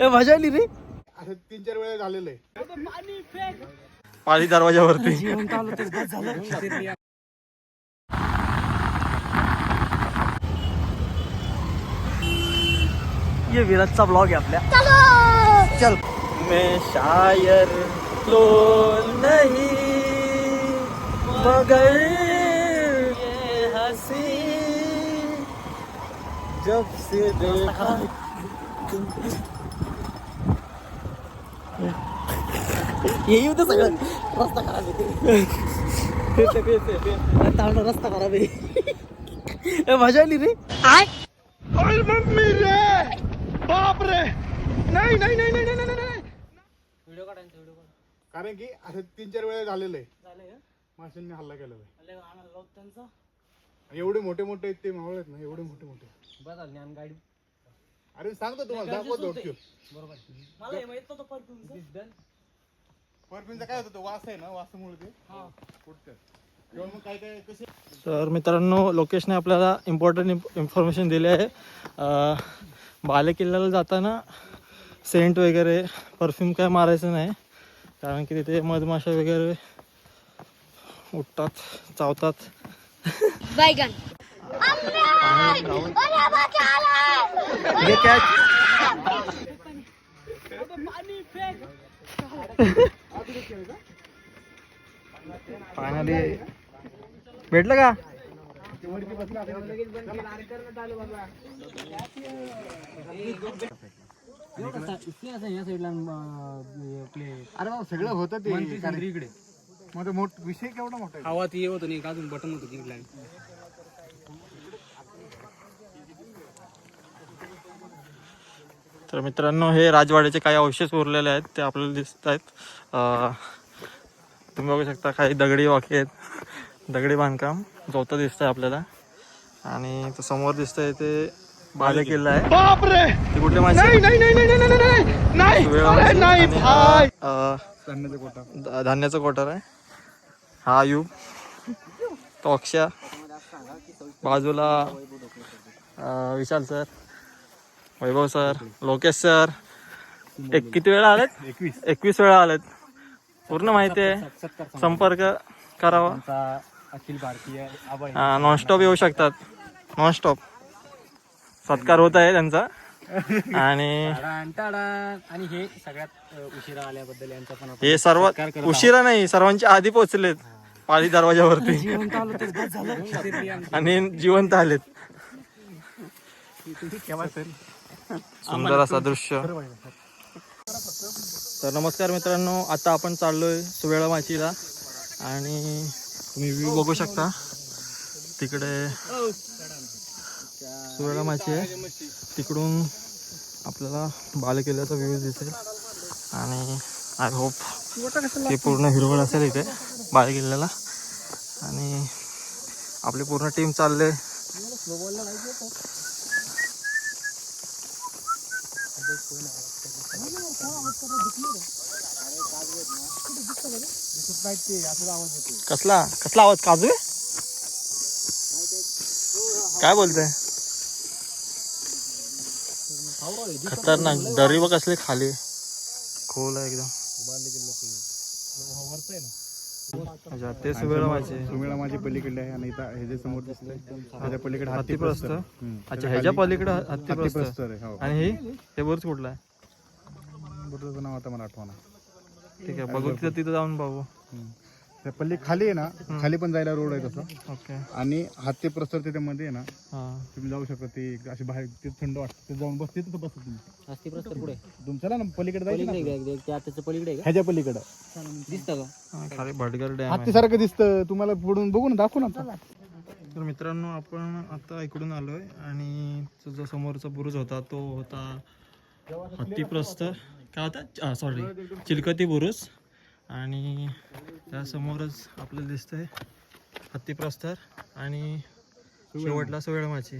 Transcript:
ए, मज़ा आली रे. तीन चार वेळा झालेलं आहे. पाणी दरवाजावरती. ये विराटचा ब्लॉग आहे आपल्या. चल. मैं शायर लो नहीं मगर ये हँसी जब से देखा येऊ तर सगळं. रस्ता खराब आहे. तांडा रस्ता खराब आहे. ए, मजा आली रे. अरे मम्मी रे. बाप रे. नाही नाही नाही नाही नाही नाही, नाही. व्हिडिओ काढायचा व्हिडिओ कारण की असं तीन चार वेळा झालेलं आहे. झाले माशांनी हल्ला केलेला आहे. त्यांचा. एवढे मोठे मोठे आहेत ते मावळ आहेत ना एवढे मोठे मोठे. गाडी. अरे सांगतो तुम्हाला दाखवतो बरोबर. मला हे माहीत नव्हतं परफ्यूमचं परफ्यूमचा काय होतं तो वास आहे ना वासामुळे ते फुटतं किंवा मग काय काय कसे तर मित्रांनो लोकेशने आपल्याला इम्पॉर्टंट इन्फॉर्मेशन दिली आहे अं, बाले किल्ल्याला जाताना सेंट वगैरे परफ्यूम काय मारायचं नाही कारण की तिथे मधमाशा वगैरे उठतात चावतात बैगन हे फायनली. भेटलं का? अरे सगळं होतं ते इकडे मग मोठ विषय केवढा मोठा हवा ती होत नाही अजून बटन होतं जिंकला तर मित्रांनो हे राजवाड्याचे काही अवशेष उरलेले आहेत ते आपल्याला दिसत आहेत तुम्ही बघू शकता काही दगडी वाकी आहेत. दगडी बांधकाम जोतं दिसत आहे आपल्याला. आणि समोर समोर दिसतंय ते बाले किल्ला आहे. ते कुठे? माहिती धान्याचा कोठार आहे. हा यू. तो अक्षा बाजूला Vishal sir. Vaibhav sir Lokesh sir. एक किती वेळा आलेत? एकवीस. एकवीस वेळा आलेत. पूर्ण माहिती आहे. संपर्क करावा. अखिल भारतीय आबाई नॉनस्टॉप येऊ शकतात. नॉनस्टॉप सत्कार होत आहे त्यांचा. आणि. आणि हे सगळ्यात उशिरा आल्याबद्दल यांचा पण हे सर्वात उशिरा नाही सर्वांच्या आधी पोहोचलेत. पाली दरवाजावरती. आणि जिवंत आलेत. सुंदर असा दृश्य. तर नमस्कार मित्रांनो आता आपण चाललोय सुवेळा माचीला. आणि तुम्ही व्ह्यू बघू शकता. तिकडे सुवेळा माची आहे. तिकडून आपल्याला बालकिल्ल्याचा व्ह्यू दिसेल. आणि आय होप ते पूर्ण हिरवळ असेल इथे बालकिल्ल्याला. आणि आपली पूर्ण टीम चालले कसला? कसला आवाज़? काजू काय बोलते? खतरनाक. दरी बघ कसले खाली. खोल आहे एकदम. अच्छा ते सुवेळा माझे. सुमेळा माझी पलीकडे आहे आणि इथं हे जे समोर दिसतंय त्याच्या पलीकडे हत्तीप्रस्थ हम्म. अच्छा ह्याच्या पलीकडे हत्तीप्रस्थ आहे हो. आणि हे हे वरच कुठला आहे? बरोबर नाव आता मला आठवणा ठीक आहे बघू तिथं तिथं जाऊन बघू. त्या पल्ली खाली आहे ना खाली पण जायला रोड आहे तसं. ओके. आणि हत्ती प्रस्तर त्याच्या मध्ये आहे ना हां. तुम्ही जाऊ शकता ते एक अशी बाहेर ते थंड वाटतं. ते जाऊन बस तिथं बसत तुम्ही. हस्ती प्रस्तर पुढे तुमच्याला ना पलीकडे जायचं ना त्या त्याच्या पलीकडे आहे ह्याच्या पलीकडे. दिसतं का? हां, खाली भटगर डॅम आहे. हत्ती सारखं दिसतं. तुम्हाला पुढून बघू ना दाखवू ना आता. तर मित्रांनो आपण आता इकडून आलोय आणि तो जो समोरचा बुरुज होता तो होता हत्तीप्रस्थ काय होता? सॉरी चिलकती बुरुज आणि त्यासमोरच आपल्याला दिसतंय हत्ती प्रस्तर आणि शेवटला सोयळमाची